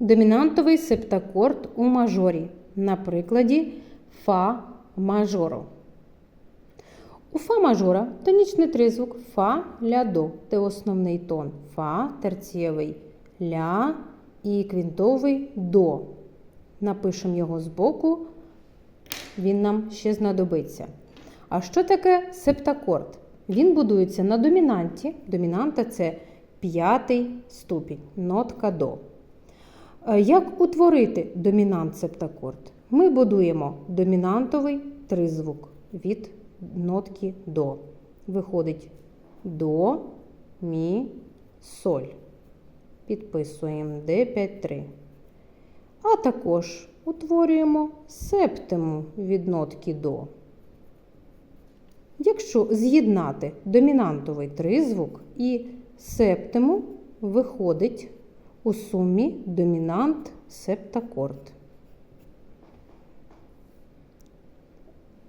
домінантовий септакорд у мажорі на прикладі фа мажору. У фа мажора тонічний тризвук фа ля до, де основний тон фа, терцієвий ля і квінтовий до. Напишемо його збоку, він нам ще знадобиться. А що таке септакорд? Він будується на домінанті. Домінанта це п'ятий ступінь, нотка до. Як утворити домінант септакорд? Ми будуємо домінантовий тризвук від нотки до. Виходить до, мі, соль. Підписуємо Д5-3. А також утворюємо септиму від нотки до. Якщо з'єднати домінантовий тризвук і септиму, виходить у сумі домінант септакорд.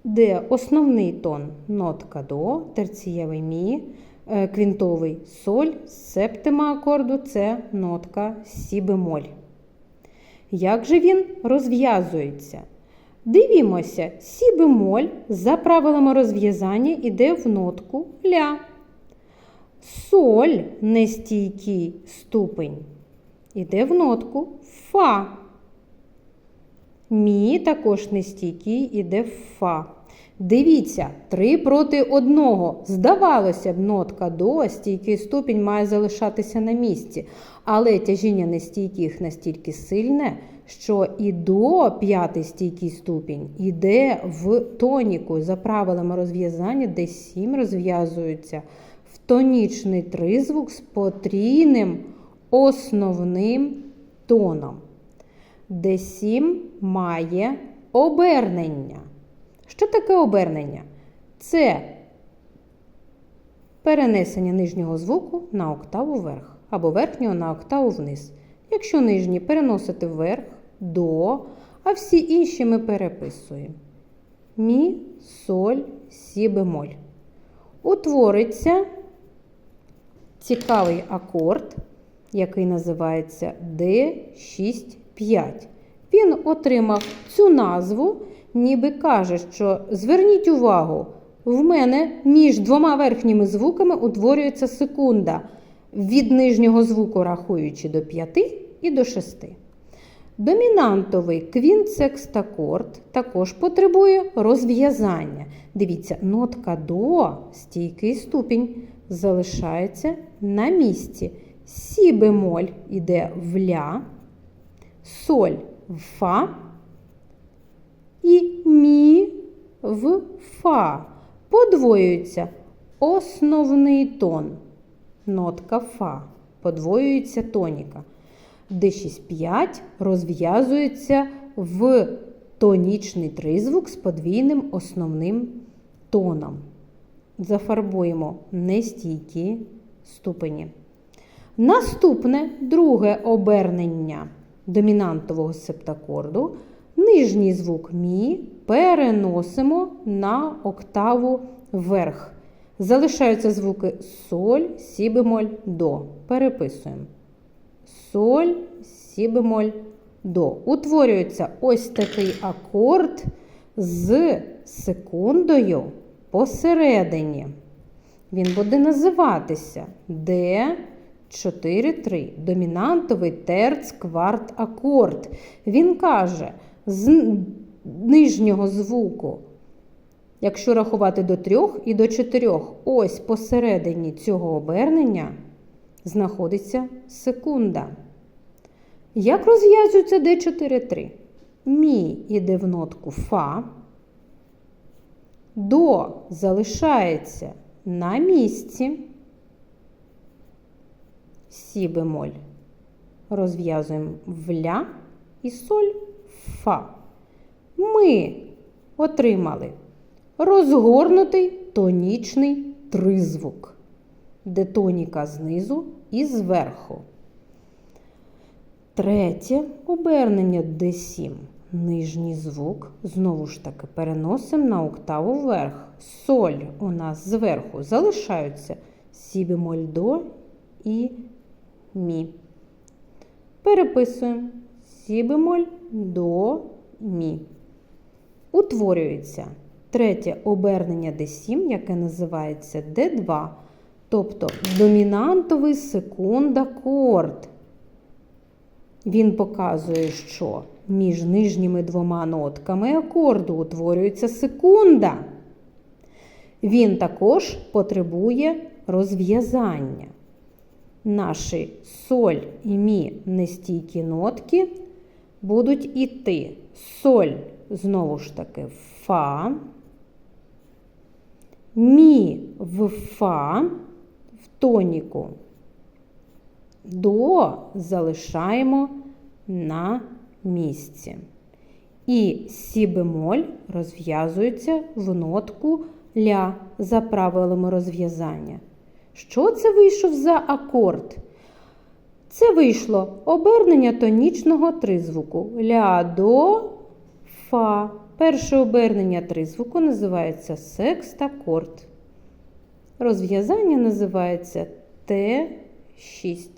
Де основний тон нотка до, терцієвий мі, е, квінтовий соль, септима акорду це нотка сі бемоль. Як же він розв'язується? Дивімося, сі бемоль за правилами розв'язання йде в нотку ля. Соль нестійкий ступень іде в нотку фа. Мі також нестійкий іде в фа. Дивіться, три проти одного. Здавалося б, нотка до, стійкий ступінь має залишатися на місці. Але тяжіння нестійких настільки сильне, що і до п'ятий стійкий ступінь іде в тоніку. За правилами розв'язання, де сім розв'язується в тонічний тризвук з потрійним основним тоном. Де сім має обернення. Що таке обернення? Це перенесення нижнього звуку на октаву вверх або верхнього на октаву вниз. Якщо нижній переносити вверх, до, а всі інші ми переписуємо. Мі, соль, сі бемоль. Утвориться цікавий акорд, який називається D6-5. Він отримав цю назву, ніби каже, що зверніть увагу, в мене між двома верхніми звуками утворюється секунда, від нижнього звуку рахуючи до 5 і до 6. Домінантовий квінтсекстакорд також потребує розв'язання. Дивіться, нотка до, стійкий ступінь, залишається на місці. Сі бемоль іде в ля, соль в фа і мі в фа. Подвоюється основний тон. Нотка фа. Подвоюється тоніка. D6-5 розв'язується в тонічний тризвук з подвійним основним тоном. Зафарбуємо нестійкі ступені. Наступне друге обернення домінантового септакорду. Нижній звук мі переносимо на октаву вверх. Залишаються звуки соль, сі бемоль, до. Переписуємо. Соль, сі бемоль, до. Утворюється ось такий акорд з секундою посередині. Він буде називатися Д. 4-3. Домінантовий терц кварт акорд. Він каже, з нижнього звуку, якщо рахувати до 3 і до 4, ось посередині цього обернення знаходиться секунда. Як розв'язується D4-3? Мі іде в нотку Фа. До залишається на місці. Сі бемоль. Розв'язуємо в ля і соль фа. Ми отримали розгорнутий тонічний тризвук, де тоніка знизу і зверху. Третє обернення D7. Нижній звук, знову ж таки, переносимо на октаву вверх. Соль у нас зверху залишаються сі бемоль до і мі. Переписуємо сі бемоль до мі. Утворюється третє обернення Д7, яке називається Д2, тобто домінантовий секунд-акорд. Він показує, що між нижніми двома нотками акорду утворюється секунда. Він також потребує розв'язання. Наші соль і мі нестійкі нотки будуть іти. Соль, знову ж таки, фа, мі в фа, в тоніку. До залишаємо на місці. І сі бемоль розв'язується в нотку ля за правилами розв'язання. Що це вийшов за акорд? Це вийшло обернення тонічного тризвуку ля до фа. Перше обернення тризвуку називається секстакорд. Розв'язання називається Т6.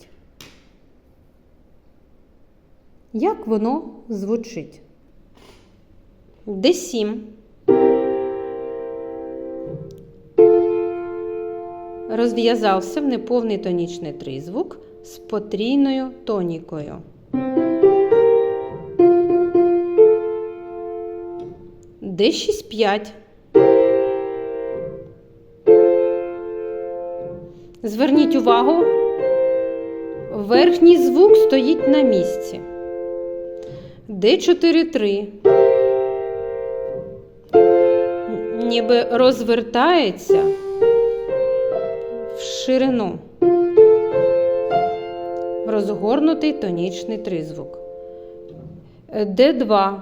Як воно звучить? Д7. Розв'язався в неповний тонічний тризвук з потрійною тонікою. Д6 5. Зверніть увагу, верхній звук стоїть на місці. Д4 3. Ніби розвертається ширину. В розгорнутий тонічний тризвук. Д2.